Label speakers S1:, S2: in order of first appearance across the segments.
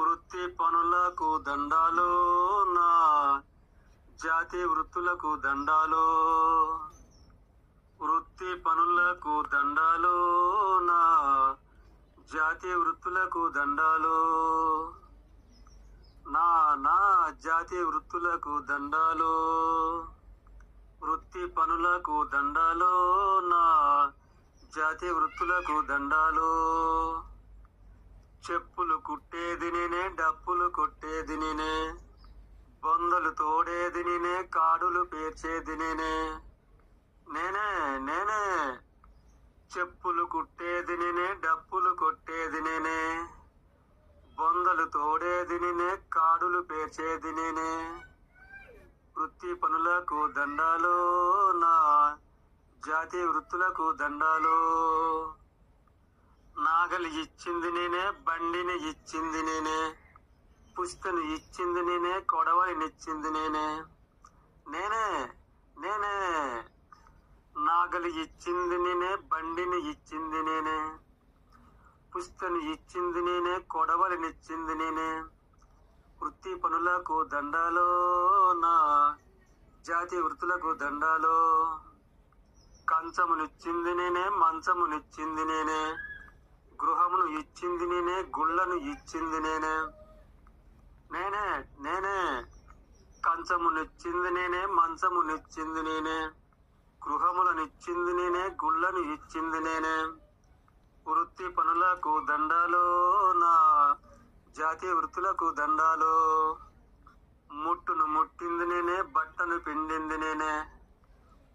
S1: వృత్తి పనులకు దండాలు నా జాతి వృత్తులకు దండాలు. వృత్తి పనులకు దండాలు నా జాతి వృత్తులకు దండాలు. నా నా జాతి వృత్తులకు దండాలు. వృత్తి పనులకు దండాలు నా జాతి వృత్తులకు దండాలు. చెప్పులు కుట్టేది నేనే డప్పులు కొట్టేది నేనే బొందలు తోడేది నేనే కాడులు పేర్చేది నేనే నేనే నేనే చెప్పులు కుట్టేది నేనే డప్పులు కొట్టేది నేనే బొందలు తోడేది నేనే కాడులు పేర్చేది నేనే వృత్తి పనులకు దండాలు నా జాతి వృత్తులకు దండాలు. నాగలి ఇచ్చింది నేనే బండిని ఇచ్చింది నేనే పుస్తను ఇచ్చింది నేనే కొడవలినిచ్చింది నేనే. నేనే నేనే నాగలి ఇచ్చింది నేనే బండిని ఇచ్చింది నేనే పుస్తను ఇచ్చింది నేనే కొడవలినిచ్చింది నేనే. వృత్తి పనులకు దండాలో నా జాతి వృత్తులకు దండాలు కంచమునిచ్చింది నేనే మంచమునిచ్చింది నేనే. ఇచ్చింది నేనే గుళ్ళను ఇచ్చింది నేనే. నేనే నేనే. కంచము నిచ్చింది నేనే మంచము నిచ్చింది నేనే. గృహములనిచ్చింది నేనే గుళ్ళను ఇచ్చింది నేనే. వృత్తి పనులకు దండాలు నా జాతీయ వృత్తులకు దండాలు. ముట్టును ముట్టింది నేనే బట్టను పిండింది నేనే.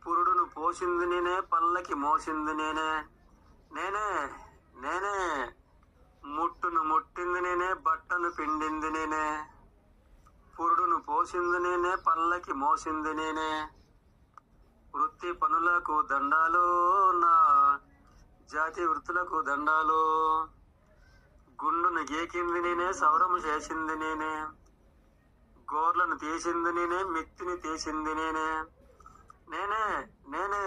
S1: పురుడును పోసింది నేనే పల్లకి మోసింది నేనే. నేనే నేనే. ముట్టును ముట్టింది నేనే బట్టను పిండింది నేనే. పురుడును పోసింది నేనే పల్లకి మోసింది నేనే. వృత్తి పనులకు దండాలు నా జాతి వృత్తులకు దండాలు. గుండును గీకింది నేనే సౌరము చేసింది నేనే. గోర్లను తీసింది నేనే మిత్తిని తీసింది నేనే. నేనే నేనే.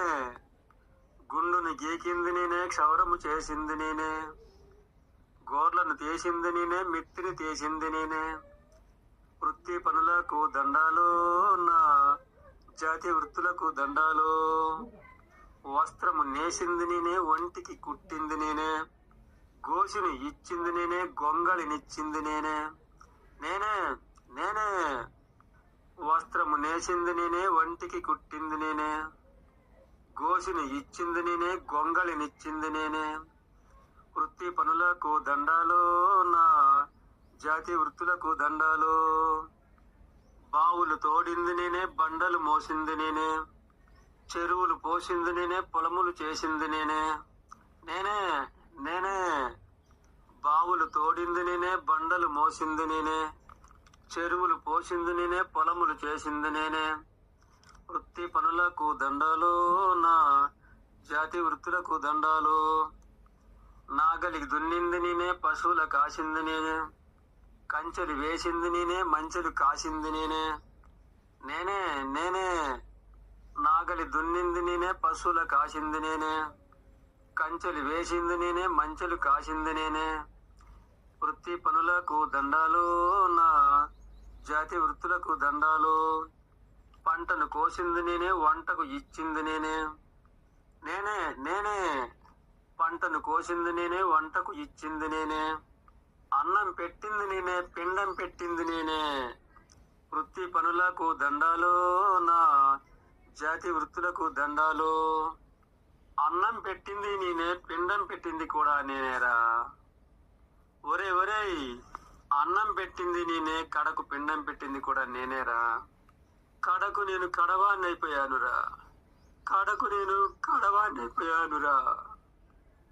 S1: గుండును గీకింది నేనే క్షౌరము చేసింది నేనే. గోర్లను తీసింది నేనే మిత్తిని తీసింది నేనే. వృత్తి పనులకు దండాలు నా జాతి వృత్తులకు దండాలు. వస్త్రము నేసింది నేనే ఒంటికి కుట్టింది నేనే. గోసును ఇచ్చింది నేనే గొంగళినిచ్చింది నేనే. నేనే నేనే. వస్త్రము నేసింది నేనే ఒంటికి కుట్టింది నేనే. గోసును ఇచ్చింది నేనే గొంగళినిచ్చింది నేనే. వృత్తి పనులకు దండాలో నా జాతి వృత్తులకు దండాలు. బావులు తోడింది నేనే బండలు మోసింది నేనే చెరువులు పోసింది నేనే పొలములు చేసింది నేనే. నేనే నేనే. బావులు తోడింది నేనే బండలు మోసింది నేనే చెరువులు పోసింది నేనే పొలములు చేసింది నేనే. వృత్తి పనులకు దండాలు నా జాతి వృత్తులకు దండాలు. నాగలికి దున్నింది నేనే పశువుల కాసింది నేనే కంచెలు వేసింది నేనే మంచెలు కాసింది నేనే. నేనే నేనే నాగలి దున్నింది నేనే పశువుల కాసింది నేనే. కంచెలు వేసింది నేనే మంచెలు కాసింది నేనే. వృత్తి పనులకు దండాలు నా జాతి వృత్తులకు దండాలు. పంటను కోసింది నేనే వంటకు ఇచ్చింది నేనే. నేనే నేనే పంటను కోసింది నేనే వంటకు ఇచ్చింది నేనే అన్నం పెట్టింది నేనే పిండం పెట్టింది నేనే వృత్తి పనులకు దండాలు నా జాతి వృత్తులకు దండాలు అన్నం పెట్టింది నేనే పిండం పెట్టింది కూడా నేనేరా. ఒరే ఒరేయ్ అన్నం పెట్టింది నేనే కడకు పిండం పెట్టింది కూడా నేనేరా. కడకు నేను కడవాన్ని అయిపోయానురా కడకు నేను కడవాన్ని అయిపోయానురా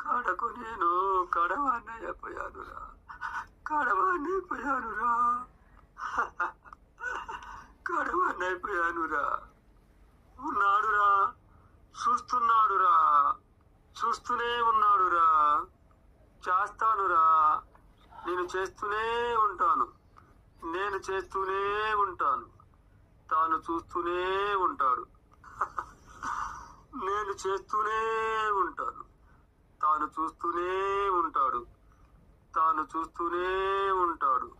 S1: కాడకు నేను కడవాన్ని అయిపోయానురా. కడవాన్ని అయిపోయానురా. కడవాన్ని అయిపోయానురా. ఉన్నాడురా. చూస్తున్నాడురా. చూస్తూనే ఉన్నాడురా. చేస్తానురా. నేను చేస్తూనే ఉంటాను. నేను చేస్తూనే ఉంటాను. తాను చూస్తూనే ఉంటాడు. నేను చేస్తూనే ఉంటాను. తాను చూస్తూనే ఉంటాడు. తాను చూస్తూనే ఉంటాడు.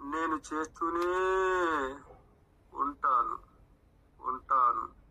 S1: నేను చేస్తూనే ఉంటాను. ఉంటాను.